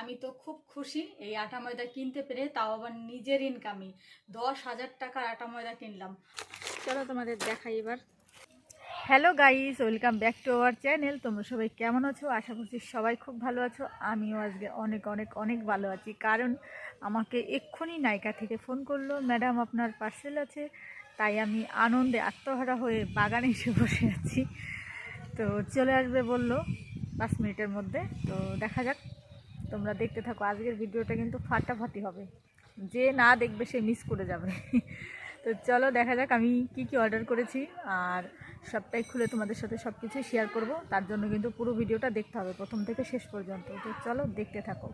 আমি তো খুব খুশি এই আটা ময়দা কিনতে পেরে, তাও আবার নিজের ইনকামই দশ হাজার টাকার আটা ময়দা কিনলাম। চলো তোমাদের দেখাই এবার। Hello guys welcome back to our channel তোমরা সবাই কেমন আছো? আশা করছি সবাই খুব ভালো আছো। আমিও আজকে অনেক অনেক অনেক ভালো আছি। কারণ আমাকে এক্ষুনি নায়িকা থেকে ফোন করল। ম্যাডাম আপনার পার্সেল আছে। তাই আমি আনন্দে আত্মহারা হয়ে বাগানে এসে বসে আছি। তো চলে আসবে বলল পাঁচ মিনিটের মধ্যে। তো দেখা যাক। তোমরা দেখতে থাকো, আজকের ভিডিওটা কিন্তু ফাটাফাটি হবে। যে না দেখবে সে মিস করে যাবে। তো চলো দেখা যাক আমি কি কি অর্ডার করেছি, আর সবটাই খুলে তোমাদের সাথে সব কিছুই শেয়ার করব। তার জন্য কিন্তু পুরো ভিডিওটা দেখতে হবে, প্রথম থেকে শেষ পর্যন্ত। তো চলো দেখতে থাকো।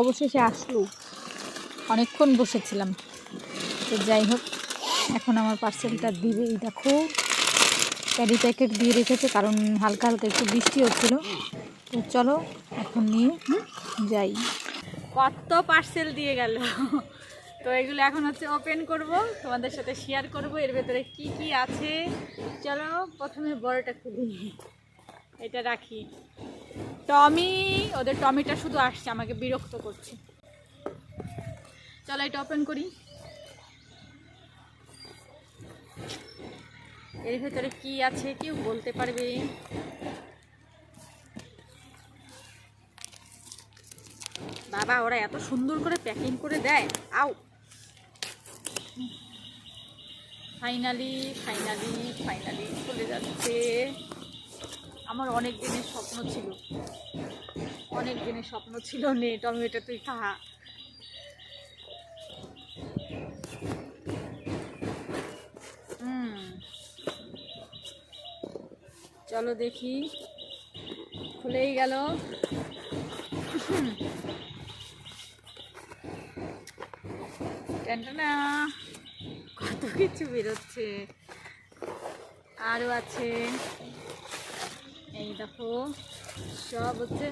অবশেষে আসলো। অনেকক্ষণ বসেছিলাম। তো যাই হোক, এখন আমার পার্সেলটা দিবে। দেখো ক্যারি প্যাকেট দিয়ে রেখেছে, কারণ হালকা হালকা একটু বৃষ্টি হচ্ছিল তো চলো এখন নিয়ে যাই। কত পার্সেল দিয়ে গেল। তো এগুলো এখন হচ্ছে ওপেন করব, তোমাদের সাথে শেয়ার করব, এর ভেতরে কি কি আছে। চলো প্রথমে বড়টা খুলি। এটা রাখি। টমি, ওদের টমিটা শুধু আসছে, আমাকে বিরক্ত করছে। চলো এটা ওপেন করি। এর ভেতরে কি আছে, কেউ বলতে পারবে? বাবা, ওরা এত সুন্দর করে প্যাকিং করে দেয়। আও ফাইনালি ফাইনালি ফাইনালি চলে যাচ্ছে। আমার অনেক দিনের স্বপ্ন ছিল। অনেক দিনের স্বপ্ন ছিল নে, টমেটো তুই খা। চলো দেখি। খুলেই গেল। ট্যান্টানা কত কিছু বেরোচ্ছে আরও আছে এই দেখো, সব হচ্ছে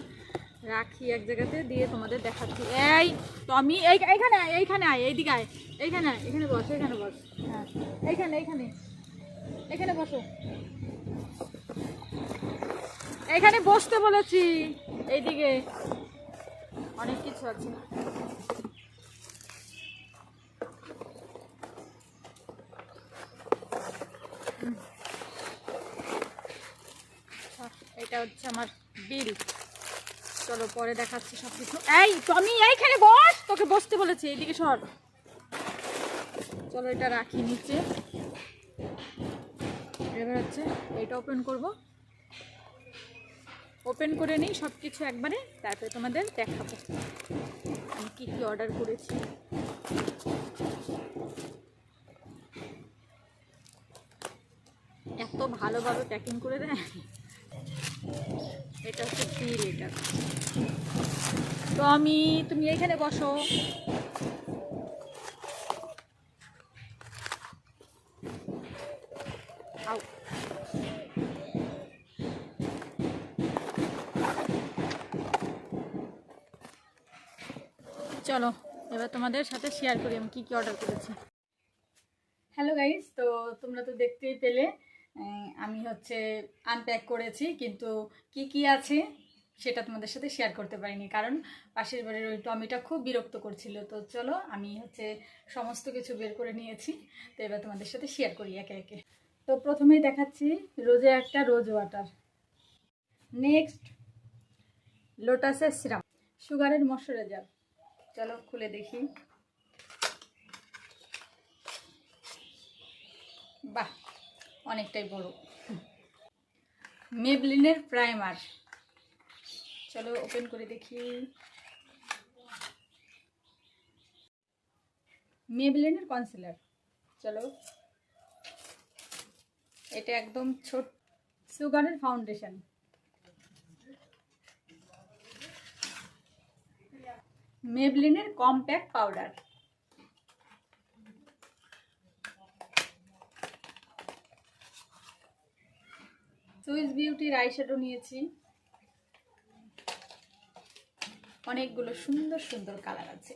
রাখি এক জায়গাতে দিয়ে তোমাদের দেখাচ্ছি। এই টমি এই, এইখানে আয় এইখানে আয়, এইদিকে আয়। এইখানে আয়, এখানে বস এখানে বস। হ্যাঁ এইখানে এইখানে। এখানে বসো। এখানে বসতে বলেছি। এইদিকে। অনেক কিছু আছে। এটা হচ্ছে আমার বিল চলো, পরে দেখাচ্ছি সব কিছু এই টমি এইখানে বস! তোকে বসতে বলেছি, এইদিকে সর। চলো, এটা রাখি নিচে। এবার হচ্ছে এটা ওপেন করব। ওপেন করে নিই সব কিছু একবারে, তারপরে তোমাদের দেখাবো। আমি কী কী অর্ডার করেছি। এত ভালোভাবে প্যাকিং করে দেয়। এটা হচ্ছে বিল এটা। আমি, তুমি এইখানে বসো। চলো, এবার তোমাদের সাথে শেয়ার করি আমি কী কী অর্ডার করেছি। হ্যালো গাইস তো তোমরা তো দেখতেই পেলে আমি হচ্ছে আনপ্যাক করেছি, কিন্তু কি কি আছে সেটা তোমাদের সাথে শেয়ার করতে পারিনি। কারণ পাশের বাড়ির ওই টমিটা খুব বিরক্ত করছিল। তো চলো, আমি হচ্ছে সমস্ত কিছু বের করে নিয়েছি। তো এবার তোমাদের সাথে শেয়ার করি একে একে। তো প্রথমেই দেখাচ্ছি রোজে একটা রোজ ওয়াটার নেক্সট লোটাসের সিরাম সুগারের ময়শ্চারাইজার চলো, খুলে দেখি। বাহ! অনেকটাই বড়। মেবলিনের প্রাইমার। চলো ওপেন করে দেখি। মেবলিনের কনসিলার। চলো। এটা একদম ছোট সুগারের ফাউন্ডেশন। মেবলিনের কম্প্যাক্ট পাউডার। সুইস বিউটির আইশ্যাডো নিয়েছি। অনেকগুলো সুন্দর সুন্দর কালার আছে।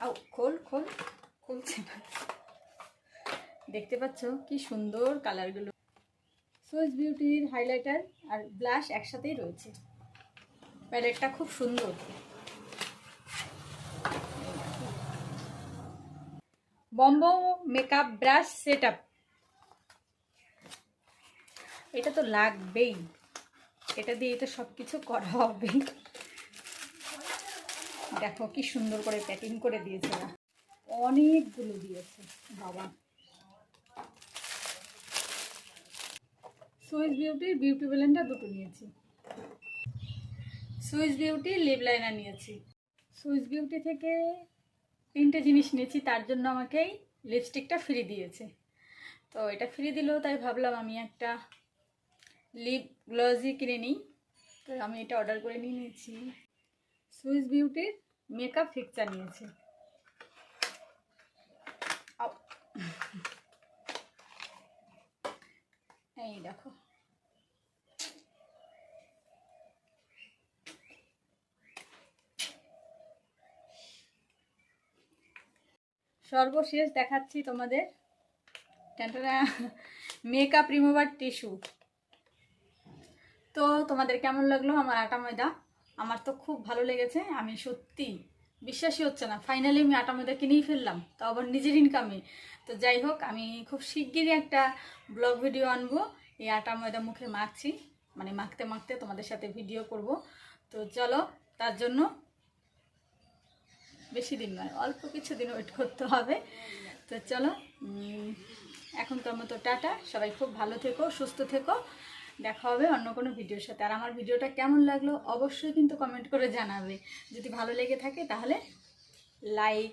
আও খোল খোল, খুলছে না। দেখতে পাচ্ছ কি সুন্দর কালারগুলো। সুইস বিউটির হাইলাইটার আর ব্লাশ একসাথেই রয়েছে। প্যালেটটা খুব সুন্দর। বম্বো মেকআপ ব্রাশ সেট আপ এটা তো লাগবেই। এটা দিয়ে তো সব কিছু করা হবে। দেখো কি সুন্দর করে প্যাকিং করে দিয়েছে অনেকগুলো দিয়েছে, বাবা। সুইস বিউটির বিউটি ব্লেন্ডার দুটো নিয়েছি। সুইস বিউটি লিপ লাইনার নিয়েছি। সুইস বিউটি থেকে তিনটে জিনিস নিয়েছি, তার জন্য আমাকে লিপস্টিকটা ফ্রি দিয়েছে। তো এটা ফ্রি দিল, তাই ভাবলাম আমি একটা লিপ গ্লজি কিনে নিই। তো আমি এটা অর্ডার করে নিয়ে নিয়েছি সুইস বিউটির মেকআপ ফিক্সার নিয়েছি। এই দেখো। সর্বশেষ দেখাচ্ছি তোমাদের। মেকআপ রিমুভার টিস্যু তো তোমাদের কেমন লাগল আমার আটা ময়দা? আমার তো খুব ভালো লেগেছে, আমি সত্যি বিশ্বাসই হচ্ছে না। ফাইনালি আমি আটা ময়দা কিনেই ফেললাম, তো আবার নিজের ইনকামে তো যাই হোক, আমি খুব শিগগিরই একটা ব্লগ ভিডিও আনব। এই আটা ময়দা মুখে মাখছি মানে মাখতে মাখতে তোমাদের সাথে ভিডিও করব। তো চলো, তার জন্য বেশি দিন নয়, অল্প কিছু দিন ওয়েট করতে হবে। তো চলো এখনকার মতো টাটা। সবাই খুব ভালো থেকো, সুস্থ থেকো। দেখা হবে অন্য কোনো ভিডিওর সাথে। আর আমার ভিডিওটা কেমন লাগল অবশ্যই কিন্তু কমেন্ট করে জানাবে। যদি ভালো লেগে থাকে তাহলে লাইক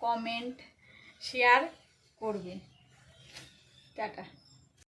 কমেন্ট শেয়ার করবে। টাটা।